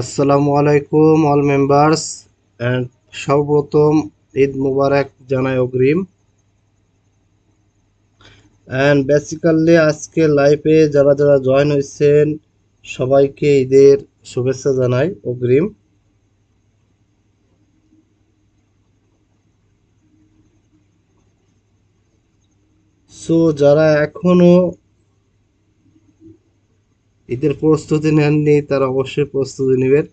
আসসালামু আলাইকুম all members and সর্বপ্রথম ঈদ মুবারক জানাই অগ্রিম। অ্যান্ড বেসিক্যালি আজকে লাইফে যারা যারা জয়েন হয়েছেন, সবাইকে ঈদের শুভেচ্ছা জানাই অগ্রিম। সো যারা এখনও ঈদের প্রস্তুতি নেননি তারা অবশ্যই প্রস্তুতি নেবেন।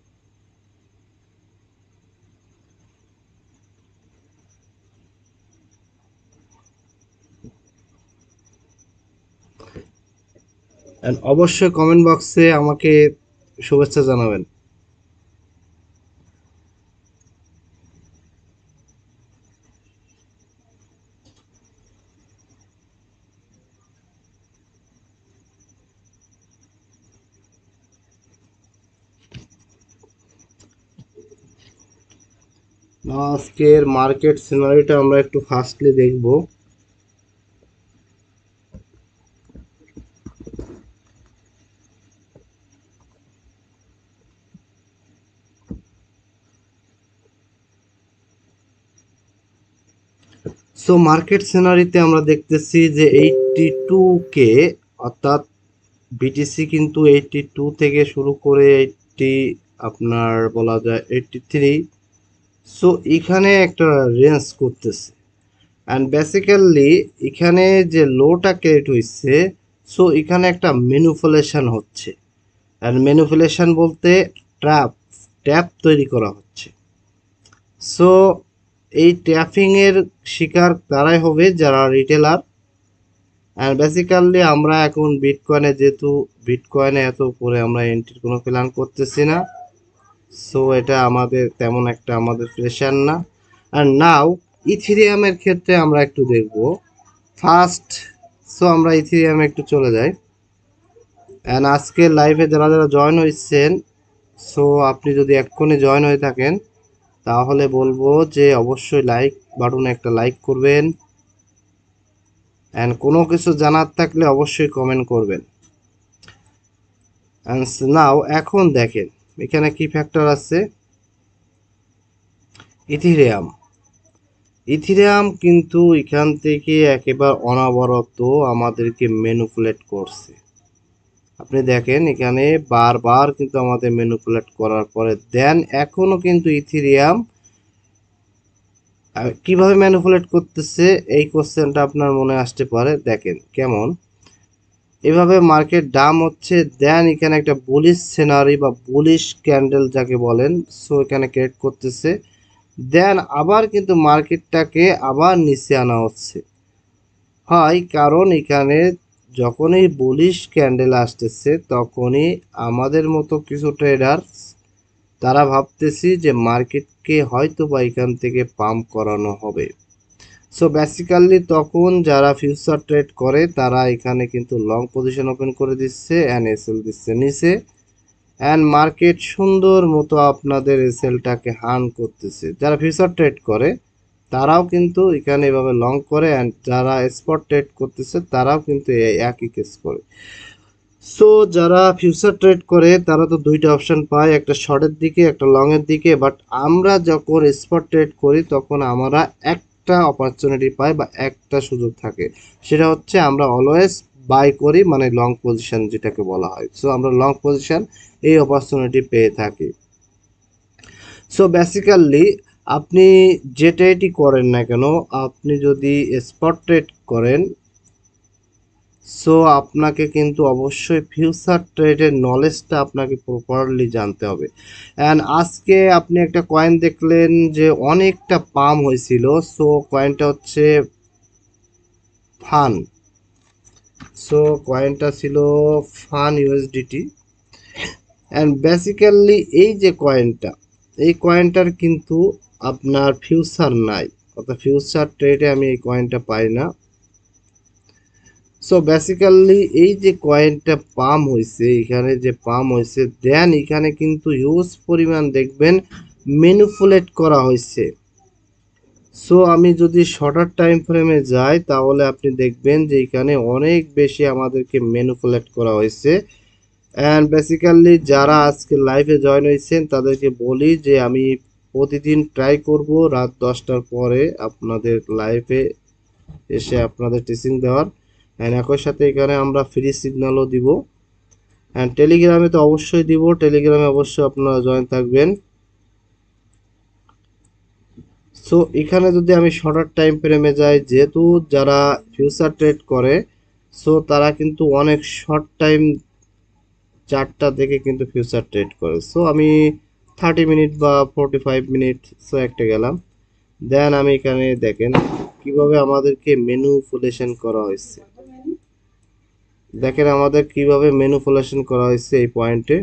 অবশ্যই কমেন্ট বক্সে আমাকে শুভেচ্ছা জানাবেন। আজকের মার্কেট সিনারিটা আমরা একটু ফার্স্টলি দেখব। সো মার্কেট সিনারিতে আমরা দেখতেছি যে এইটটি টু কে অর্থাৎ বিটিসি কিন্তু এইটটি টু থেকে শুরু করে এইটটি আপনার বলা যায় এইটটি থ্রি সো এখানে একটা রেঞ্জ করতেছে। অ্যান্ড বেসিক্যালি এখানে যে লোটা ক্রিয়েট হয়েছে সো এখানে একটা ম্যানুপুলেশন হচ্ছে। অ্যান্ড ম্যানুপুলেশন বলতে ট্র্যাপ ট্যাপ তৈরি করা হচ্ছে। সো এই ট্যাপিংয়ের শিকার তারাই হবে যারা রিটেলার অ্যান্ড বেসিক্যালি আমরা এখন বিটকয়েনে যেহেতু বিটকয়েনে এত উপরে আমরা এন্ট্রির কোনো প্ল্যান করতেছি না। সো এটা আমাদের তেমন একটা আমাদের প্রেশার না। আর নাও ইথিরিয়ামের ক্ষেত্রে আমরা একটু দেখব। ফার্স্ট সো আমরা ইথিরিয়ামে একটু চলে যাই। অ্যান্ড আজকে লাইভে যারা যারা জয়েন হয়েছেন সো আপনি যদি এক্ষুনি জয়েন হয়ে থাকেন, তাহলে বলব যে অবশ্যই লাইক বাটনে একটা লাইক করবেন। অ্যান্ড কোনো কিছু জানার থাকলে অবশ্যই কমেন্ট করবেন। অ্যান্ড নাও এখন দেখেন এখানে কি ফ্যাক্টর আছে? ইথিরিয়াম। ইথিরিয়াম কিন্তু এখান থেকে একেবারে অনবরত আমাদেরকে ম্যানুপুলেট করছে। আপনি দেখেন এখানে বারবার কিন্তু আমাদের ম্যানুপুলেট করার পরে দেন এখনও কিন্তু ইথিরিয়াম কীভাবে ম্যানুপুলেট করতেছে? এই কোশ্চেনটা আপনার মনে আসতে পারে। দেখেন, কেমন? এভাবে মার্কেট দাম হচ্ছে দেন এখানে একটা বুলিশ সিনারি বা বুলিশ ক্যান্ডেল যাকে বলেন সো এখানে ক্রিয়েট করতেছে। দেন আবার কিন্তু মার্কেটটাকে আবার নিচে আনা হচ্ছে। হয় কারণ এখানে যখনই বুলিশ ক্যান্ডেল আসতেছে, তখনই আমাদের মতো কিছু ট্রেডার তারা ভাবতেছি যে মার্কেটকে হয়তো বা এখান থেকে পাম্প করানো হবে। সো বেসিক্যালি তখন যারা ফিউচার ট্রেড করে, তারা এখানে কিন্তু লং পজিশন ওপেন করে দিচ্ছে অ্যান্ড এসএল দিচ্ছে নিচে। অ্যান্ড মার্কেট সুন্দর মতো আপনাদের এসএলটাকে হার্ন করতেছে। যারা ফিউচার ট্রেড করে, তারাও কিন্তু এখানে এভাবে লং করে অ্যান্ড যারা স্পট ট্রেড করতেছে, তারাও কিন্তু একই কেস করে। সো যারা ফিউচার ট্রেড করে, তারা তো দুইটা অপশন পায়, একটা শর্টের দিকে, একটা লংয়ের দিকে। বাট আমরা যখন স্পট ট্রেড করি, তখন আমরা একটা অপরচুনিটি পাই বা একটা সুযোগ থাকে। সেটা হচ্ছে আমরা অলওয়েজ বাই করি মানে লং পজিশন যেটাকে বলা হয়। সো আমরা লং পজিশন এই অপরচুনিটি পেয়ে থাকি। সো বেসিক্যালি আপনি যেটাইটি করেন না কেন, আপনি যদি স্পট ট্রেড করেন সো আপনাকে কিন্তু অবশ্যই ফিউচার ট্রেডের নলেজটা আপনাকে প্রপারলি জানতে হবে। অ্যান্ড আজকে আপনি একটা কয়েন দেখলেন যে অনেকটা পাম হয়েছিল। সো কয়েনটা হচ্ছে ফান। সো কয়েনটা ছিল ফান ইউএসডিটি অ্যান্ড বেসিক্যালি এই যে কয়েনটা এই কয়েনটার কিন্তু আপনার ফিউচার নাই। অর্থাৎ ফিউচার ট্রেডে আমি এই কয়েনটা পাই না। সো বেসিক্যালি এই যে কয়েনটা পাম হয়েছে এখানে যে পাম হয়েছে দেন এখানে কিন্তু হিউজ পরিমাণ দেখবেন ম্যানুপুলেট করা হয়েছে সো আমি যদি শর্টার টাইম ফ্রেমে যাই, তাহলে আপনি দেখবেন যে এখানে অনেক বেশি আমাদেরকে ম্যানুপুলেট করা হয়েছে অ্যান্ড বেসিক্যালি যারা আজকে লাইভে জয়েন হয়েছেন তাদেরকে বলি যে আমি প্রতিদিন ট্রাই করব রাত দশটার পরে আপনাদের লাইভে এসে আপনাদের টিচিং দেওয়ার। অ্যান্ড একই সাথে এখানে আমরা ফ্রি সিগন্যালও দিব। অ্যান্ড টেলিগ্রামে তো অবশ্যই দিব। টেলিগ্রামে অবশ্যই আপনারা জয়েন থাকবেন। সো এখানে যদি আমি শর্টার টাইম ফ্রেমে যাই, যেহেতু যারা ফিউচার ট্রেড করে সো তারা কিন্তু অনেক শর্ট টাইম চারটা দেখে কিন্তু ফিউচার ট্রেড করে। সো আমি থার্টি মিনিট বা ফোরটি ফাইভ মিনিট সো একটা গেলাম। দেন আমি এখানে দেখেন কীভাবে আমাদেরকে মেনুপুলেশন করা হয়েছে। দেখেন আমাদের কীভাবে মেনুপুলেশন করা হয়েছে এই পয়েন্টে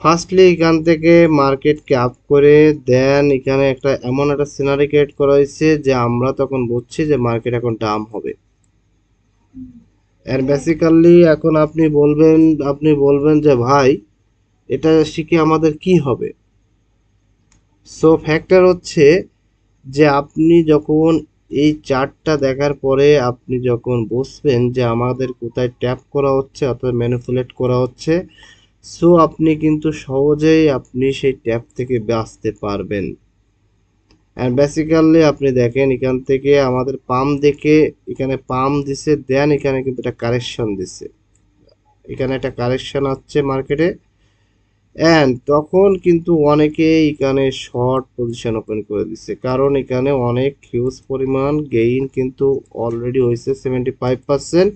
ফার্স্টলি এখান থেকে মার্কেটকে আপ করে দেন এখানে একটা এমন একটা সিনারি ক্রিয়েট করা হয়েছে যে আমরা তখন বুঝছি যে মার্কেট এখন ডাম হবে। এর বেসিক্যালি এখন আপনি বলবেন আপনি বলবেন যে ভাই, এটা শিখে আমাদের কি হবে? সো ফ্যাক্টর হচ্ছে যে আপনি যখন এই চার্টটা দেখার পরে আপনি যখন বুঝবেন যে আমাদের কোথায় ট্যাপ করা হচ্ছে অর্থাৎ ম্যানিপুলেট করা হচ্ছে, সো আপনি কিন্তু সহজেই আপনি সেই ট্যাপ থেকে বাঁচতে পারবেন। অ্যান্ড বেসিক্যালি আপনি দেখেন এখান থেকে আমাদের পাম দেখে এখানে পাম দিছে দেন এখানে কিন্তু একটা কারেকশন দিছে। এখানে একটা কারেকশন আসছে মার্কেটে। অ্যান্ড তখন কিন্তু অনেকে এখানে শর্ট পজিশন ওপেন করে দিচ্ছে কারণ এখানে অনেক হিউজ পরিমাণ গেইন কিন্তু অলরেডি হয়েছে seventy five percent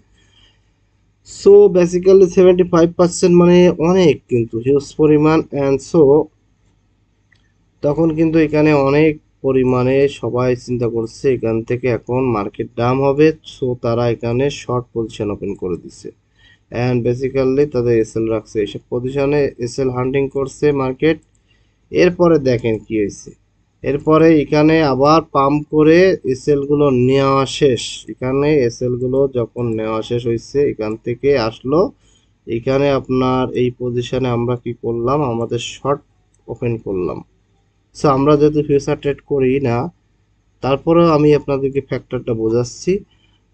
so basically seventy five percent মানে অনেক কিন্তু হিউজ পরিমাণ। অ্যান্ড সো তখন কিন্তু এখানে অনেক পরিমাণে সবাই চিন্তা করছে, এখান থেকে এখন মার্কেট ডাম হবে। সো তারা এখানে শর্ট পজিশন ওপেন করে দিচ্ছে অ্যান্ড বেসিক্যালি তাদের এসএল রাখছে। এইসব পজিশনে এসএল হান্টিং করছে মার্কেট এরপরে দেখেন কি হয়েছে। এরপরে এখানে আবার পাম্প করে এসএলগুলো নেওয়া শেষ। এখানে এসএলগুলো যখন নেওয়া শেষ হয়েছে, এখান থেকে আসলো। এখানে আপনার এই পজিশনে আমরা কি করলাম? আমাদের শর্ট ওপেন করলাম। সো আমরা যেহেতু ফিউচার ট্রেড করি না, তারপরেও আমি আপনাদেরকে ফ্যাক্টরটা বোঝাচ্ছি।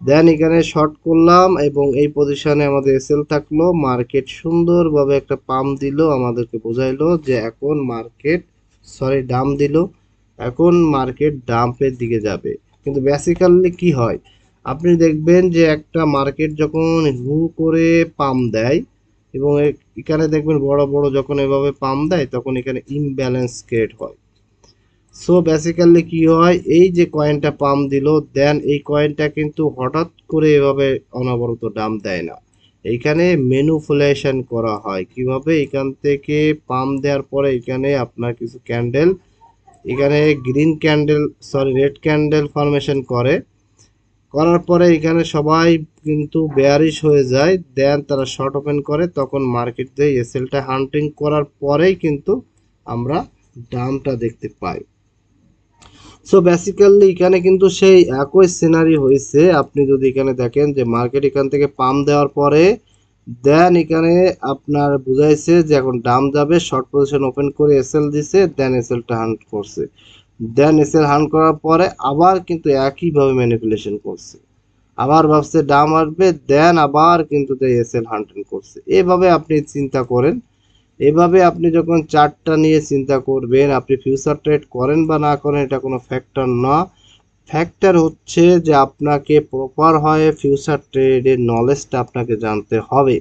দেন এখানে শর্ট করলাম এবং এই পজিশনে আমাদের এসএল থাকল। মার্কেট সুন্দরভাবে একটা পাম্প দিল, আমাদেরকে বোঝাইলো যে এখন মার্কেট সরি ডাম দিল। এখন মার্কেট ডাম্পের দিকে যাবে। কিন্তু বেসিক্যালি কি হয়? আপনি দেখবেন যে একটা মার্কেট যখন হু করে পাম দেয় এবং এখানে দেখবেন বড় বড় যখন এভাবে পাম দেয়, তখন এখানে ইমব্যালেন্স ক্রিয়েট হয়। সো বেসিক্যালি কি হয়? এই যে কয়েনটা পাম দিল দেন এই কয়েনটা কিন্তু হঠাৎ করে এভাবে অনবরত দাম দেয় না। এইখানে মেনুফুলেশন করা হয়। কীভাবে? এখান থেকে পাম দেওয়ার পরে এখানে আপনার কিছু ক্যান্ডেল এখানে green candle sorry red candle formation করে। করার পরে এখানে সবাই কিন্তু বেয়ারিশ হয়ে যায়। দেন তারা শর্ট ওপেন করে। তখন মার্কেট দিয়ে এসএলটা হান্টিং করার পরেই কিন্তু আমরা দামটা দেখতে পাই। সো বেসিক্যালি এখানে কিন্তু সেই একই সিনারি হয়েছে। আপনি যদি এখানে দেখেন যে মার্কেট এখান থেকে পাম দেওয়ার পরে দেন এখানে আপনার বুঝাইছে যে এখন দাম যাবে শর্ট পজিশন ওপেন করে এসএল দিছে দেন এসএলটা হান্ট করছে। দেন এসএল হান্ট করার পরে আবার কিন্তু একইভাবে ম্যানিপুলেশন করছে। আবার ভাবছে দাম আসবে দেন আবার কিন্তু এসএল হান্টিং করছে। এভাবে আপনি চিন্তা করেন। এভাবে আপনি যখন চার্টটা নিয়ে চিন্তা করবেন, আপনি ফিউচার ট্রেড করেন বা না করেন, এটা কোনো ফ্যাক্টর না। ফ্যাক্টর হচ্ছে যে আপনাকে প্রপার হয় ফিউচার ট্রেডের নলেজটা আপনাকে জানতে হবে।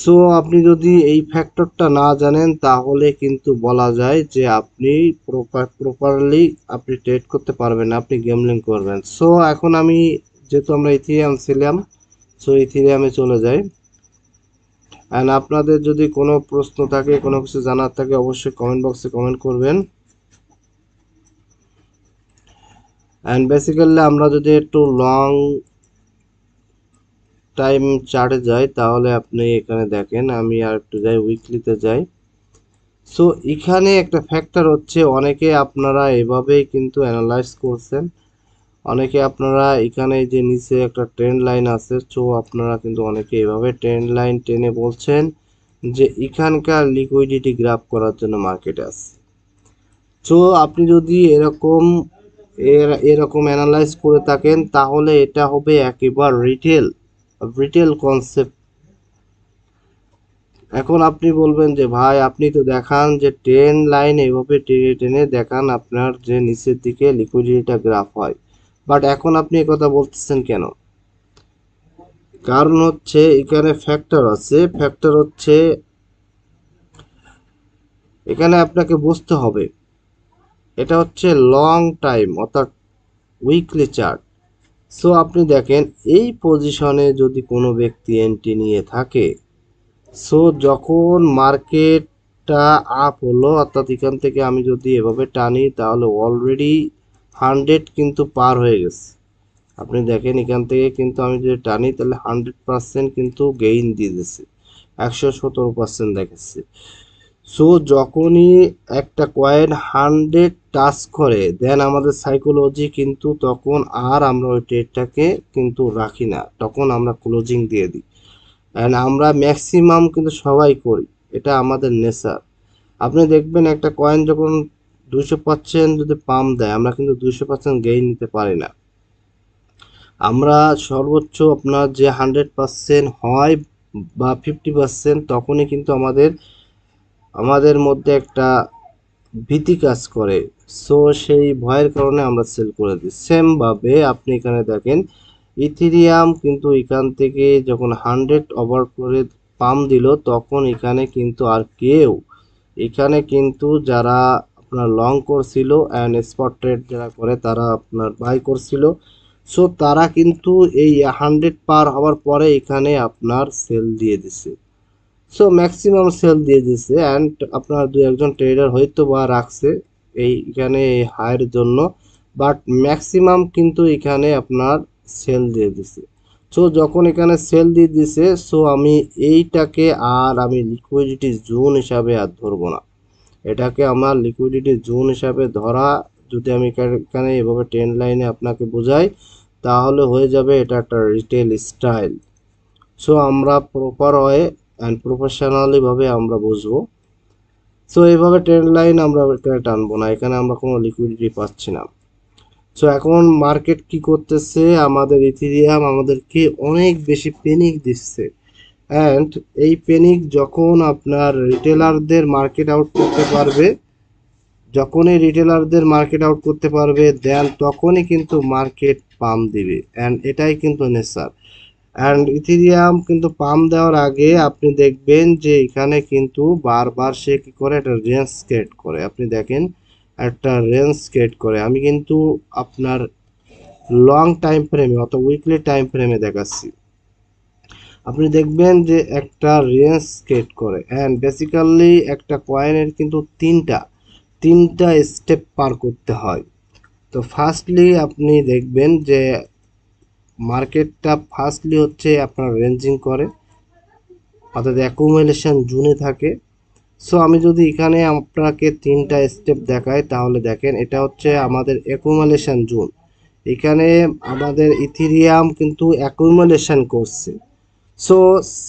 সো আপনি যদি এই ফ্যাক্টরটা না জানেন, তাহলে কিন্তু বলা যায় যে আপনি প্রপার প্রপারলি আপনি ট্রেড করতে পারবেন না, আপনি গেমলিং করবেন। সো এখন আমি, যেহেতু আমরা ইথিরিয়াম ছিলাম সো ইথিরিয়ামে চলে যাই। অ্যান্ড আপনাদের যদি কোনো প্রশ্ন থাকে, কোনো কিছু জানার থাকে, অবশ্যই কমেন্ট বক্সে কমেন্ট করবেন। অ্যান্ড বেসিক্যালি আমরা যদি একটু লং টাইম চার্টে যাই, তাহলে আপনি এখানে দেখেন, আমি আর একটু যাই উইকলিতে যাই। সো এখানে একটা ফ্যাক্টর হচ্ছে, অনেকে আপনারা এভাবেই কিন্তু অ্যানালাইজ করছেন। অনেকে আপনারা এখানে যে নিচে একটা ট্রেন্ড লাইন আছে সো আপনারা কিন্তু অনেকে এভাবে ট্রেন্ড লাইন টেনে বলছেন যে এখানকার লিকুইডিটি গ্রাফ করার জন্য মার্কেট আছে। সো আপনি যদি এরকম, এর, এরকম অ্যানালাইজ করে থাকেন, তাহলে এটা হবে একেবারে রিটেল রিটেল কনসেপ্ট এখন আপনি বলবেন যে, ভাই, আপনি তো দেখান যে ট্রেন লাইন এইভাবে টেনে টেনে দেখান আপনার যে নিচের দিকে লিকুইডিটিটা গ্রাফ হয়। বাট এখন আপনি কথা বলতেছেন কেন? কারণ হচ্ছে এখানে ফ্যাক্টর আছে। ফ্যাক্টর হচ্ছে এখানে আপনাকে বুঝতে হবে। এটা হচ্ছে লং টাইম অর্থাৎ উইকলি চার্ট সো আপনি দেখেন, এই পজিশনে যদি কোনো ব্যক্তি এন্ট্রি নিয়ে থাকে সো যখন মার্কেটটা আপ হলো, অর্থাৎ এখান থেকে আমি যদি এভাবে টানি, তাহলে অলরেডি হান্ড্রেড কিন্তু পার হয়ে গেছে। আপনি দেখেন এখান থেকে কিন্তু আমি যদি টানি, তাহলে হান্ড্রেড পার্সেন্ট কিন্তু গেইন দিয়ে দিচ্ছে একশো সতেরো পার্সেন্ট দেখাচ্ছে। সো যখনই একটা কয়েন হান্ড্রেড টাচ করে দেন আমাদের সাইকোলজি কিন্তু তখন আর আমরা ওই ট্রেডটাকে কিন্তু রাখি না। তখন আমরা ক্লোজিং দিয়ে দিই। অ্যান্ড আমরা ম্যাক্সিমাম কিন্তু সবাই করি। এটা আমাদের নেচার আপনি দেখবেন একটা কয়েন যখন দুইশো পার্সেন্ট যদি পাম্প দেয়, আমরা কিন্তু দুইশো পার্সেন্ট গেইন নিতে পারি না। আমরা সর্বোচ্চ আপনার যে হান্ড্রেড পার্সেন্ট হয় বা ফিফটি পার্সেন্ট তখনই কিন্তু আমাদের আমাদের মধ্যে একটা ভীতি কাজ করে। সো সেই ভয়ের কারণে আমরা সেল করে দিই। সেমভাবে আপনি এখানে দেখেন ইথিরিয়াম কিন্তু এখান থেকে যখন হান্ড্রেড ওভার করে পাম দিল, তখন এখানে কিন্তু আর কেউ, এখানে কিন্তু যারা আপনার লং করছিল অ্যান্ড স্পট ট্রেড যারা করে তারা আপনার বাই করছিল। সো তারা কিন্তু এই হান্ড্রেড পার হওয়ার পরে এখানে আপনার সেল দিয়ে দিছে। সো ম্যাক্সিমাম সেল দিয়ে দিছে অ্যান্ড আপনার দু একজন ট্রেডার হয়তো বা রাখছে এই এখানে এই হায়ের জন্য বাট ম্যাক্সিমাম কিন্তু এখানে আপনার সেল দিয়ে দিছে। সো যখন এখানে সেল দিয়ে দিছে সো আমি এইটাকে আর আমি লিকুইডিটি জোন হিসাবে আর ধরবো না। এটাকে আমার লিকুইডিটি জোন হিসাবে ধরা, যদি আমি এখানে এভাবে ট্রেন লাইনে আপনাকে বোঝাই, তাহলে হয়ে যাবে এটা একটা রিটেল স্টাইল সো আমরা প্রপার হয়ে অ্যান্ড প্রফেশনালিভাবে আমরা বুঝব সো এইভাবে ট্রেন লাইন আমরা এখানে টানবো না, এখানে আমরা কোনো লিকুইডিটি পাচ্ছি না। সো এখন মার্কেট কি করতেছে? আমাদের ইথিরিয়াম আমাদেরকে অনেক বেশি পেনিক দিচ্ছে। অ্যান্ড এই পেনিক যখন আপনার রিটেলারদের মার্কেট আউট করতে পারবে, যখনই রিটেলারদের মার্কেট আউট করতে পারবে দেন তখনই কিন্তু মার্কেট পাম দিবে। অ্যান্ড এটাই কিন্তু নেচার অ্যান্ড ইথিরিয়াম কিন্তু পাম দেওয়ার আগে আপনি দেখবেন যে এখানে কিন্তু বারবার সে কী করে? একটা রেঞ্জ ক্রিয়েট করে। আপনি দেখেন, একটা রেঞ্জ ক্রিয়েট করে। আমি কিন্তু আপনার লং টাইম ফ্রেমে অত উইকলি টাইম ফ্রেমে দেখাচ্ছি। আপনি দেখবেন যে একটা রেঞ্জ ক্রিয়েট করে অ্যান্ড বেসিক্যালি একটা কয়েনের কিন্তু তিনটা তিনটা স্টেপ পার করতে হয়। তো ফার্স্টলি আপনি দেখবেন যে মার্কেটটা ফার্স্টলি হচ্ছে আপনার রেঞ্জিং করে, অর্থাৎ অ্যাকুমুলেশন জুনে থাকে। সো আমি যদি এখানে আপনাকে তিনটা স্টেপ দেখাই, তাহলে দেখেন এটা হচ্ছে আমাদের অ্যাকুমুলেশন জুন। এখানে আমাদের ইথিরিয়াম কিন্তু অ্যাকুমুলেশন করছে। সো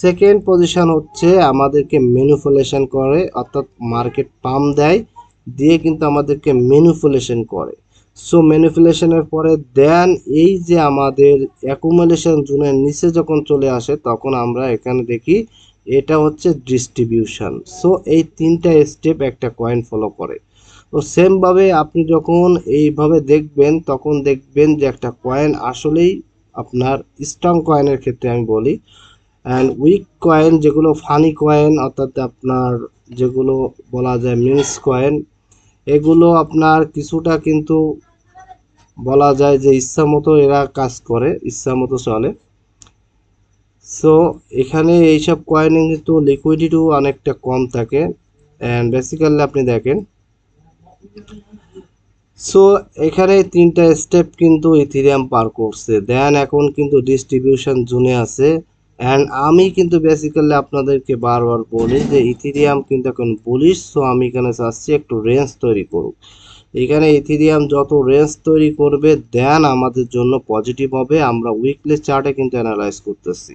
সেকেন্ড পজিশন হচ্ছে আমাদেরকে ম্যানুপুলেশন করে, অর্থাৎ মার্কেট পাম দেয়, দিয়ে কিন্তু আমাদেরকে ম্যানুপুলেশন করে। সো ম্যানিপুলেশনের পরে দেন এই যে আমাদের অ্যাকুমুলেশন জোনের নিচে যখন চলে আসে, তখন আমরা এখানে দেখি এটা হচ্ছে ডিস্ট্রিবিউশন সো এই তিনটা স্টেপ একটা কয়েন ফলো করে। তো সেমভাবে আপনি যখন এইভাবে দেখবেন, তখন দেখবেন যে একটা কয়েন আসলেই আপনার স্ট্রং কয়েনের ক্ষেত্রে আমি বলি। অ্যান্ড উইক কয়েন যেগুলো ফানি কয়েন অর্থাৎ আপনার যেগুলো বলা যায় মিন্স কয়েন এগুলো আপনার কিছুটা কিন্তু বলা যায় যে ইচ্ছা মতো এরা কাজ করে, ইচ্ছা মতো চলে। সো এখানে এইসব কয়েনে কিন্তু লিকুইডিটিও অনেকটা কম থাকে। অ্যান্ড বেসিক্যালি আপনি দেখেন। সো এখানে তিনটা স্টেপ কিন্তু ইথিরিয়াম পার করছে। দেন এখন কিন্তু ডিস্ট্রিবিউশন জোনে আছে। অ্যান্ড আমি কিন্তু বেসিক্যালি আপনাদেরকে বারবার বলি যে ইথিরিয়াম কিন্তু এখন বলিস সো আমি এখানে চাচ্ছি একটু রেঞ্জ তৈরি করুক। এখানে ইথিরিয়াম যত রেঞ্জ তৈরি করবে দেন আমাদের জন্য পজিটিভ হবে। আমরা উইকলি চার্টে কিন্তু অ্যানালাইজ করতেছি।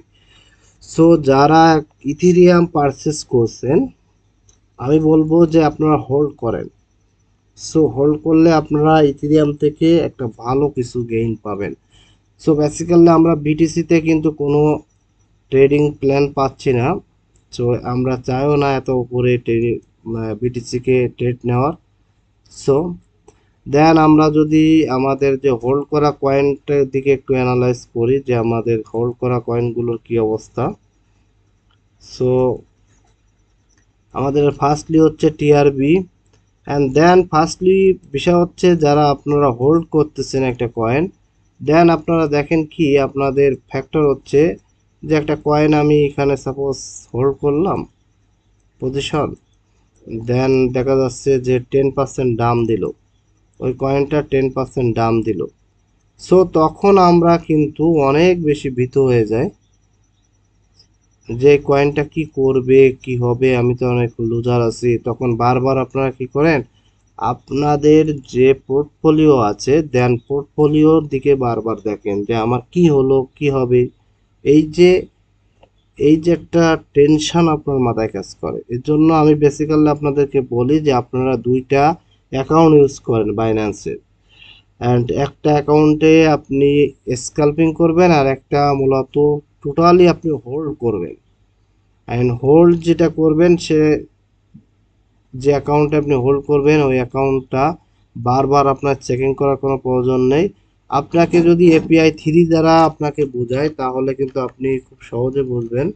সো যারা ইথিরিয়াম পারচেস করছেন, আমি বলব যে আপনারা হোল্ড করেন। সো হোল্ড করলে আপনারা ইথিরিয়াম থেকে একটা ভালো কিছু গেইন পাবেন। সো বেসিক্যালি আমরা বিটিসিতে কিন্তু কোনো ট্রেডিং প্ল্যান পাচ্ছি না। সো আমরা চাইও না এত উপরে বিটিসিকে ট্রেড নেওয়ার। সো দেন আমরা যদি আমাদের যে হোল্ড করা কয়েনটার দিকে একটু অ্যানালাইজ করি যে আমাদের হোল্ড করা কয়েনগুলোর কি অবস্থা। সো আমাদের ফার্স্টলি হচ্ছে টিআরবি অ্যান্ড দেন ফার্স্টলি বিষয় হচ্ছে যারা আপনারা হোল্ড করতেছেন একটা কয়েন দেন আপনারা দেখেন কি আপনাদের ফ্যাক্টর হচ্ছে যে একটা কয়েন আমি এখানে সাপোজ হোল্ড করলাম পজিশন দেন দেখা যাচ্ছে যে টেন পার্সেন্ট দাম দিল। ওই কয়েনটা টেন পার্সেন্ট দাম দিল। সো তখন আমরা কিন্তু অনেক বেশি ভীত হয়ে যাই যে কয়েনটা কি করবে, কি হবে, আমি তো অনেক লুজার আছি। তখন বারবার আপনারা কি করেন, আপনাদের যে পোর্টফোলিও আছে দেন পোর্টফোলিওর দিকে বারবার দেখেন যে আমার কি হলো, কি হবে। এই যে এই যে একটা টেনশন আপনার মাথায় কাজ করে। এর জন্য আমি বেসিক্যালি আপনাদেরকে বলি যে আপনারা দুইটা অ্যাকাউন্ট ইউজ করেন বাইন্যান্সের অ্যান্ড একটা অ্যাকাউন্টে আপনি স্ক্যালপিং করবেন আর একটা মূলত টোটালি আপনি হোল্ড করবেন। অ্যান্ড হোল্ড যেটা করবেন, সে যে অ্যাকাউন্টে আপনি হোল্ড করবেন, ওই অ্যাকাউন্টটা বারবার আপনার চেকিং করার কোনো প্রয়োজন নেই। আপনাকে যদি এপিআই থ্রি দ্বারা আপনাকে বোঝায়, তাহলে কিন্তু আপনি খুব সহজে বুঝবেন।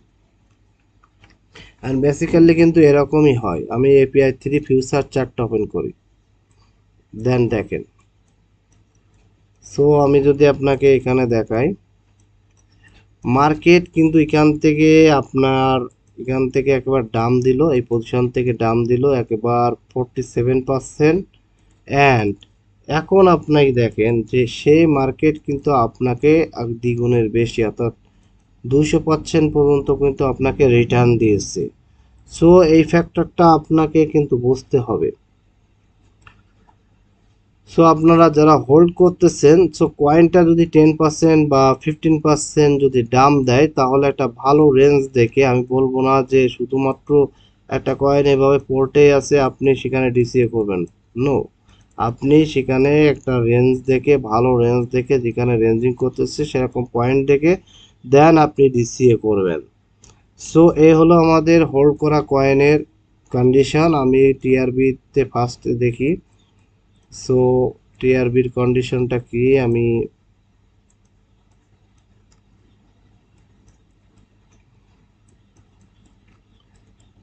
অ্যান্ড বেসিক্যালি কিন্তু এরকমই হয়। আমি এপিআই থ্রি ফিউচার চার্টটা ওপেন করি। দেন দেখেন। সো আমি যদি আপনাকে এখানে দেখাই। মার্কেট কিন্তু এখান থেকে আপনার, এখান থেকে একবার ডাম দিল, এই পজিশন থেকে ডাম দিল, একবার ফোরটি সেভেন পার্সেন্ট অ্যান্ড এখন আপনাকে দেখেন যে সেই মার্কেট কিন্তু আপনাকে দ্বিগুণের বেশি, অর্থাৎ দুইশো পার্সেন্ট পর্যন্ত কিন্তু আপনাকে রিটার্ন দিয়েছে। সো এই ফ্যাক্টরটা আপনাকে কিন্তু বুঝতে হবে। সো আপনারা যারা হোল্ড করতেছেন সো কয়েনটা যদি টেন পার্সেন্ট বা ফিফটিন পার্সেন্ট যদি দাম দেয়, তাহলে একটা ভালো রেঞ্জ দেখে আমি বলব না যে শুধুমাত্র একটা কয়েন এভাবে পোর্টে আছে, আপনি সেখানে ডিসিএ করবেন। নো আপনি সেখানে একটা রেঞ্জ দেখে, ভালো রেঞ্জ দেখে যেখানে রেঞ্জিং করতেছে, সেরকম পয়েন্ট দেখে দেন আপনি ডিসিএ করবেন। সো এ হলো আমাদের হোল্ড করা কয়েনের কন্ডিশন আমি টিআরবিতে ফার্স্ট দেখি। সো টিআরবির কন্ডিশনটা কি? আমি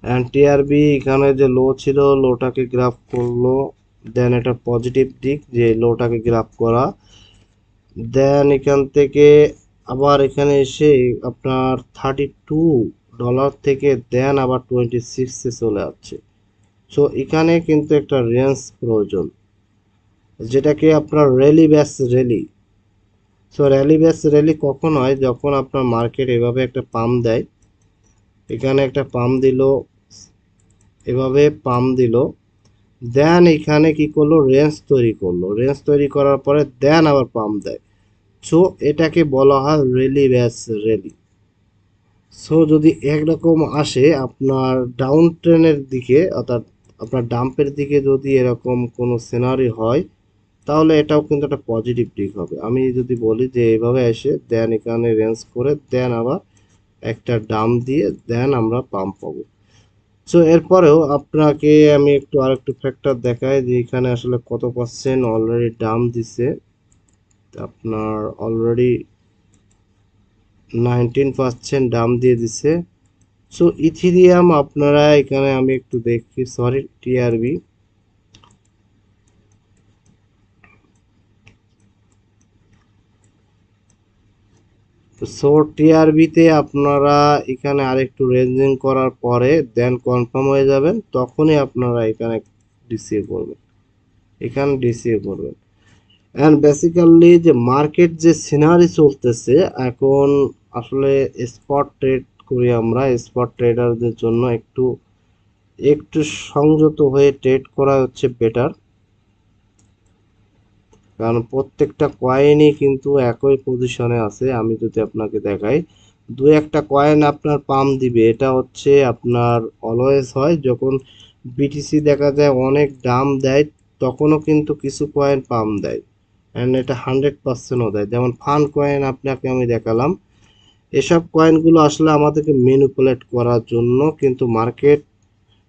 অ্যান্ড টিআরবি এখানে যে লো ছিল লোটাকে গ্রাফ করল। দেন এটা পজিটিভ দিক যে লোটাকে গ্রাফ করা। দেন এখান থেকে আবার এখানে এসে আপনার থার্টি টু ডলার থেকে দেন আবার টোয়েন্টি সিক্সে চলে আসছে। সো এখানে কিন্তু একটা রেঞ্জ প্রয়োজন। যেটাকে আপনার rally base rally so rally base rally কখন হয়? যখন আপনার মার্কেট এভাবে একটা পাম্প দেয়। এখানে একটা পাম্প দিল। এভাবে পাম্প দিল। দেন এখানে কি করল? রেঞ্জ তৈরি করল। রেঞ্জ তৈরি করার পরে দেন আবার পাম্প দেয়। সো এটাকে বলা হয় রেলি ব্যাস রেলি সো যদি একরকম আসে, আপনার ডাউন ট্রেনের দিকে, অর্থাৎ আপনার ডাম্পের দিকে যদি এরকম কোনো সিনারি হয়, তাহলে এটাও কিন্তু একটা পজিটিভ দিক হবে। আমি যদি বলি যে এইভাবে এসে দেন এখানে রেঞ্জ করে দেন আবার একটা ডাম দিয়ে দেন আমরা পাম্প পাবো। সো এরপরেও আপনাকে আমি একটু আর একটু ফ্যাক্টর দেখাই যে এখানে আসলে কত পার্সেন্ট অলরেডি দাম দিছে। আপনার অলরেডি নাইনটিন পার্সেন্ট দাম দিয়ে দিছে। সো ইথিরিয়াম আপনারা এখানে আমি একটু দেখি সরি টিআরবি সো টিআরবিতে আপনারা এখানে আরেকটু রেঞ্জিং করার পরে দেন কনফার্ম হয়ে যাবেন, তখনই আপনারা এখানে ডিসিএ করবেন। এখানে ডিসিএ করবেন। অ্যান্ড বেসিক্যালি যে মার্কেট যে সিনারি চলতেছে, এখন আসলে স্পট ট্রেড করি আমরা স্পট ট্রেডারদের জন্য একটু একটু সংযত হয়ে ট্রেড করা হচ্ছে বেটার কারণ প্রত্যেকটা কয়েনই কিন্তু একই পজিশনে আছে, আমি যদি আপনাকে দেখাই। দু একটা কয়েন আপনার পাম দিবে, এটা হচ্ছে আপনার অলওয়েজ হয়, যখন বিটিসি দেখা যায় অনেক দাম দেয়, তখনও কিন্তু কিছু কয়েন পাম দেয়। অ্যান্ড এটা হান্ড্রেড পার্সেন্টও দেয়। যেমন ফান কয়েন আপনাকে আমি দেখালাম। এসব কয়েনগুলো আসলে আমাদেরকে ম্যানিপুলেট করার জন্য কিন্তু মার্কেট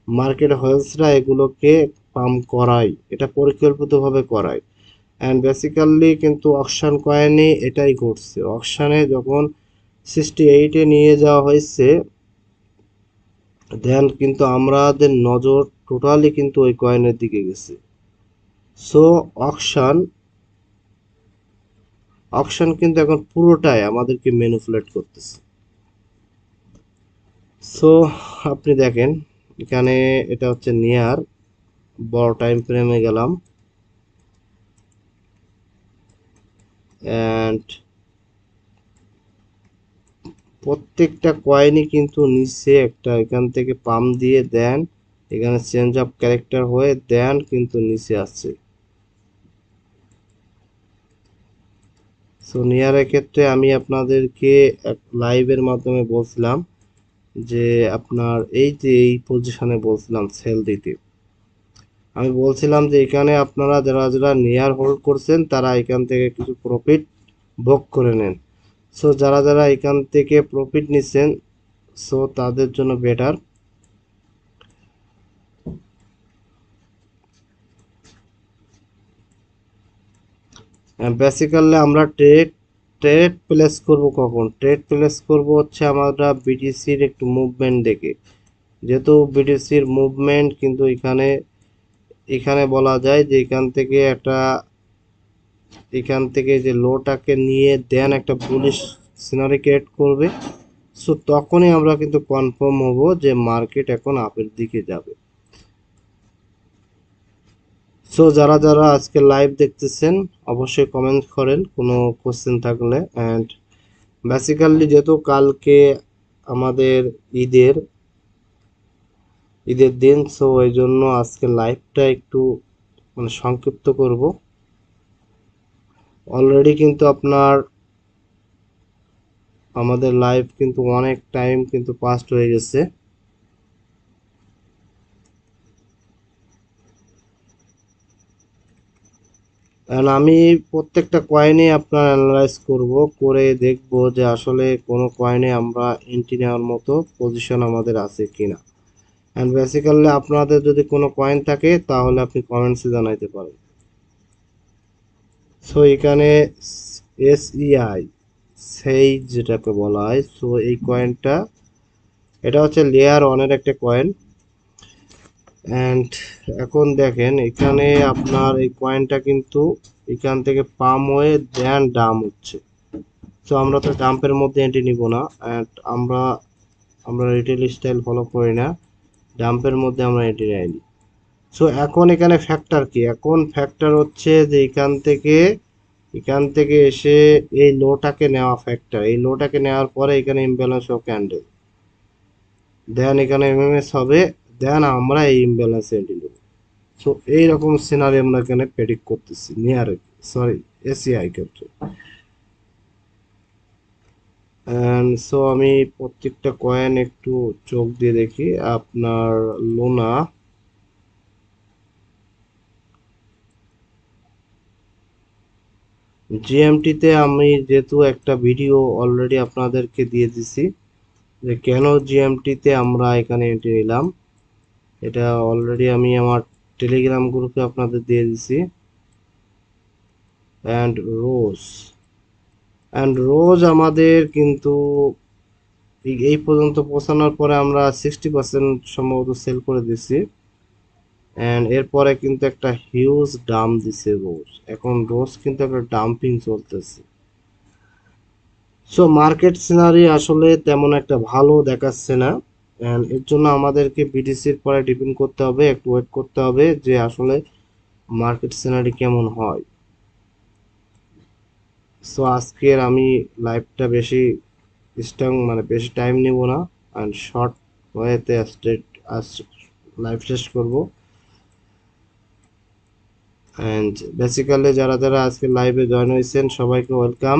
মার্কেট হোলসরা এগুলোকে পাম্প করায়। এটা পরিকল্পিতভাবে করায়। অ্যান্ড বেসিক্যালি কিন্তু অকশান কয়েনে এটাই ঘটছে অকশানে যখন সিক্সটি এইটে নিয়ে যাওয়া হয়েছে দেন কিন্তু আমাদের নজর টোটালি কিন্তু ওই কয়েনের দিকে গেছে। সো অকশান অকশন কিন্তু এখন পুরোটাই আমাদেরকে ম্যানিপুলেট করতেছে। সো আপনি দেখেন, এখানে এটা হচ্ছে নিয়ার বড় টাইম ফ্রেমে গেলাম। অ্যান্ড প্রত্যেকটা কয়েনই কিন্তু নিচে একটা, এখান থেকে পাম দিয়ে দেন, এখানে চেঞ্জ অফ ক্যারেক্টার হয়ে দেন, কিন্তু নিচে আসছে সো নিয়ারের ক্ষেত্রে আমি আপনাদেরকে এক লাইভের মাধ্যমে বলছিলাম যে, আপনার এই যে, এই পজিশনে বলছিলাম সেল দিতে। আমি বলছিলাম যে এখানে আপনারা যারা যারা নিয়ার হোল্ড করছেন, তারা এখান থেকে কিছু প্রফিট ভোগ করে নেন। সো যারা যারা এখান থেকে প্রফিট নিচ্ছেন সো তাদের জন্য বেটার বেসিক্যালি আমরা ট্রেড ট্রেড প্লেস করব কখন? ট্রেড প্লেস করব হচ্ছে আমরা বিটিসির একটু মুভমেন্ট দেখে। যেহেতু বিটিসির মুভমেন্ট কিন্তু এখানে এখানে বলা যায় যে এখান থেকে একটা, এখান থেকে যে লোটাকে নিয়ে দেন একটা পুলিশ সিনারি ক্রিয়েট করবে। সো তখনই আমরা কিন্তু কনফার্ম হব যে মার্কেট এখন আপের দিকে যাবে। সো যারা যারা আজকে লাইভ দেখতেছেন, অবশ্যই কমেন্ট করেন, কোনো কোশ্চেন থাকলে। অ্যান্ড বেসিক্যালি যেহেতু কালকে আমাদের ঈদের ঈদের দিন সো এই জন্য আজকে লাইভটা একটু মানে সংক্ষিপ্ত করব। অলরেডি কিন্তু আপনার, আমাদের লাইভ কিন্তু অনেক টাইম কিন্তু পাস্ট হয়ে গেছে। আমি প্রত্যেকটা কয়েনে আপনার অ্যানালাইজ করব, করে দেখব যে আসলে কোনো কয়েনে আমরা এন্ট্রি নেওয়ার মতো পজিশন আমাদের আছে কিনা। অ্যান্ড বেসিক্যালি আপনাদের যদি কোনো কয়েন থাকে, তাহলে আপনি কমেন্টসে জানাইতে পারেন। সো এখানে এসইআই সেই যেটাকে বলা হয় সো এই কয়েনটা এটা হচ্ছে লেয়ার ওয়ানের একটা কয়েন অ্যান্ড এখন দেখেন, এখানে আপনার এই কয়েনটা কিন্তু এখান থেকে পাম হয়ে দেন ডাম হচ্ছে। তো আমরা তো ডাম্পের মধ্যে এন্ট্রি নিব না। অ্যান্ড আমরা আমরা রিটেল স্টাইল ফলো করি না। ডাম্পের মধ্যে আমরা এন্ট্রি নেয়নি সো এখন এখানে ফ্যাক্টর কি? এখন ফ্যাক্টর হচ্ছে যে এখান থেকে এখান থেকে এসে এই লোটাকে নেওয়া ফ্যাক্টর এই লোটাকে নেওয়ার পরে এখানে ইমব্যালেন্স অফ ক্যান্ডেল দেন এখানে এমএমএস হবে দেন আমরা এই ইমব্যালেন্স এন্ট্রি নেব। সো এইরকম সিনারি আমরা এখানে প্রেডিক্ট করতেছি নিয়ার সরি এসিআই ক্ষেত্রে। সো আমি প্রত্যেকটা কয়েন একটু চোখ দিয়ে দেখি। আপনার লোনা জিএমটিতে আমি যেহেতু একটা ভিডিও অলরেডি আপনাদেরকে দিয়ে দিছি, যে কেন জিএমটিতে আমরা এখানে এন্ট্রি নিলাম, এটা অলরেডি আমি আমার টেলিগ্রাম গ্রুপে আপনাদের দিয়ে দিছি। অ্যান্ড রোজ অ্যান্ড রোজ আমাদের কিন্তু এই পর্যন্ত পৌঁছানোর পরে আমরা সিক্সটি পার্সেন্ট সম্ভবত সেল করে দিছি অ্যান্ড এরপরে কিন্তু একটা হিউজ ডাম দিছে রোজ। এখন রোজ কিন্তু একটা ডাম্পিং চলতেছে। সো মার্কেট সিনারি আসলে তেমন একটা ভালো দেখাচ্ছে না। অ্যান্ড এর জন্য আমাদেরকে বিডিসির পরে ডিপেন্ড করতে হবে, একটু ওয়েট করতে হবে যে আসলে মার্কেট সিনারি কেমন হয়। সো আজকের আমি লাইভটা বেশি স্ট্রং মানে বেশি টাইম নেব না অ্যান্ড শর্ট ওয়েতে আজ লাইভ শেষ করব। অ্যান্ড বেসিক্যালি যারা যারা আজকে লাইভে জয়েন হয়েছেন, সবাইকে ওয়েলকাম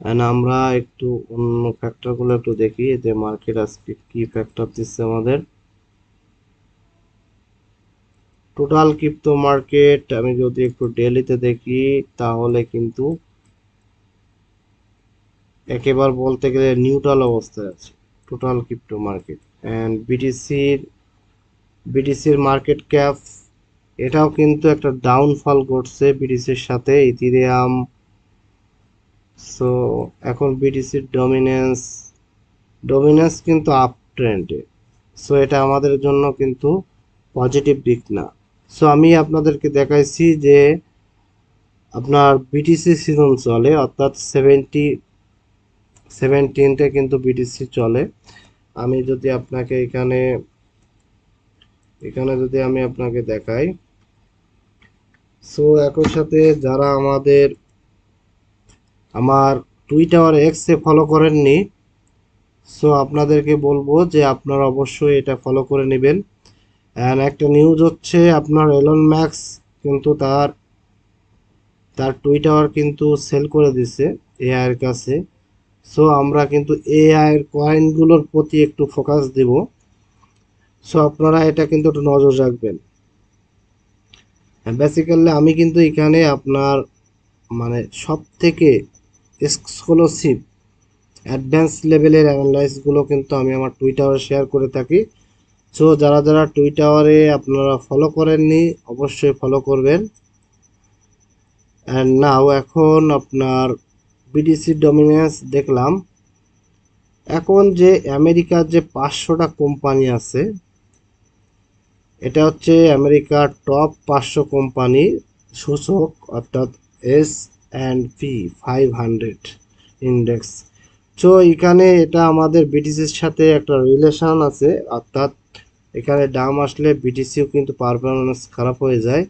অ্যান্ড আমরা একটু অন্য ফ্যাক্টরগুলো একটু দেখি, যে মার্কেট আজকে কি ফ্যাক্টর দিচ্ছে আমাদের। টোটাল ক্রিপ্টো মার্কেট, আমি যদি একটু ডেলিতে দেখি, তাহলে কিন্তু একেবার বলতে গেলে নিউট্রাল অবস্থায় আছে, টোটাল ক্রিপ্টো মার্কেট। অ্যান্ড বিটিসির বিটিসির মার্কেট ক্যাপ, এটাও কিন্তু একটা ডাউনফল ঘটছে বিটিসির সাথে, ইথিরিয়াম। সো এখন বিটিসির ডমিনেন্স ডমিনেন্স কিন্তু আপ ট্রেন্ডে সো এটা আমাদের জন্য কিন্তু পজিটিভ দিক না। সো আমি আপনাদেরকে দেখাইছি যে আপনার বিটিসি সিজন চলে, অর্থাৎ সেভেন্টি সেভেন্টিনতে কিন্তু বিটিসি চলে। আমি যদি আপনাকে এখানে এখানে যদি আমি আপনাকে দেখাই। সো একই সাথে যারা আমাদের, আমার টুইটার এক্সে ফলো করেননি সো আপনাদেরকে বলব যে আপনারা অবশ্যই এটা ফলো করে নেবেন। অ্যান্ড একটা নিউজ হচ্ছে আপনার এলন ম্যাক্স কিন্তু তার তার টুইটার কিন্তু সেল করে দিছে এআই এর কাছে। সো আমরা কিন্তু এআই এর কয়েনগুলোর প্রতি একটু ফোকাস দেব। সো আপনারা এটা কিন্তু একটু নজর রাখবেন। বেসিক্যালি আমি কিন্তু এখানে আপনার মানে সব থেকে এক্সক্লুসিভ অ্যাডভান্স লেভেলের অ্যানালাইসগুলো কিন্তু আমি আমার টুইটারে শেয়ার করে থাকি। সো যারা যারা টুইটারে আপনারা ফলো করেননি, অবশ্যই ফলো করবেন। অ্যান্ড নাও এখন আপনার বিডিসি ডমিনেন্স দেখলাম। এখন যে আমেরিকার যে পাঁচশোটা কোম্পানি আছে, এটা হচ্ছে আমেরিকার টপ পাঁচশো কোম্পানি সূচক অর্থাৎ S and P five hundred index so এখানে এটা আমাদের বিটিসির সাথে একটা রিলেশন আছে, অর্থাৎ এখানে দাম আসলে বিটিসিও কিন্তু পারফরমেন্স খারাপ হয়ে যায়।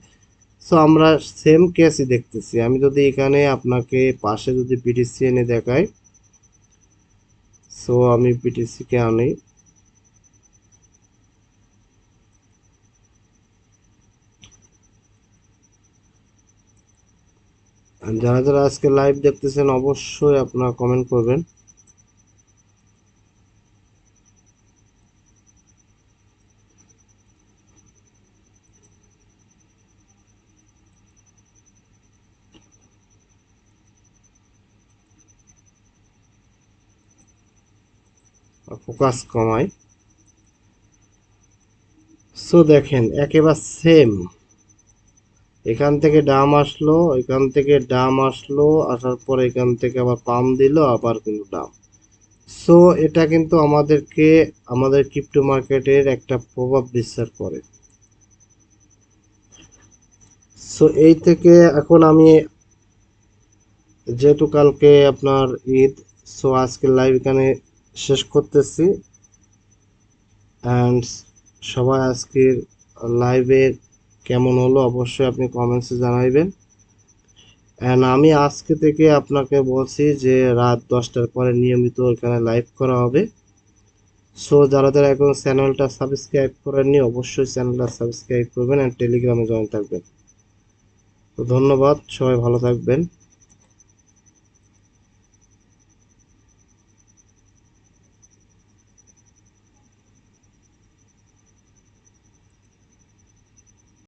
সো আমরা সেম কেসই দেখতেছি। আমি যদি এখানে আপনাকে পাশে যদি বিটিসি এনে দেখাই। সো আমি বিটিসিকে আনি। যারা যারা আজকে লাইভ দেখতেছেন, অবশ্যই আপনারা কমেন্ট করবেন। ফোকাস কমাই সো দেখেন, একেবারে সেম এখান থেকে ডাম আসলো, এখান থেকে ডাম আসলো, আসার পর এখান থেকে আবার পাম দিল, আবার কিন্তু ডাম। সো এটা কিন্তু আমাদেরকে, আমাদের ক্রিপ্টো মার্কেটের একটা প্রভাব বিস্তার করে। সো এই থেকে এখন আমি যেহেতু কালকে আপনার ঈদ সো আজকে লাইভ এখানে শেষ করতেছি। অ্যান্ড সবাই আজকের লাইভের কেমন হলো অবশ্যই আপনি কমেন্টসে জানাইবেন। অ্যান্ড আমি আজকে থেকে আপনাকে বলছি যে রাত দশটার পরে নিয়মিত এখানে লাইভ করা হবে। সো যারা যারা এখন চ্যানেলটা সাবস্ক্রাইব করেননি, অবশ্যই চ্যানেলটা সাবস্ক্রাইব করবেন অ্যান্ড টেলিগ্রামে জয়েন থাকবেন। তো ধন্যবাদ, সবাই ভালো থাকবেন।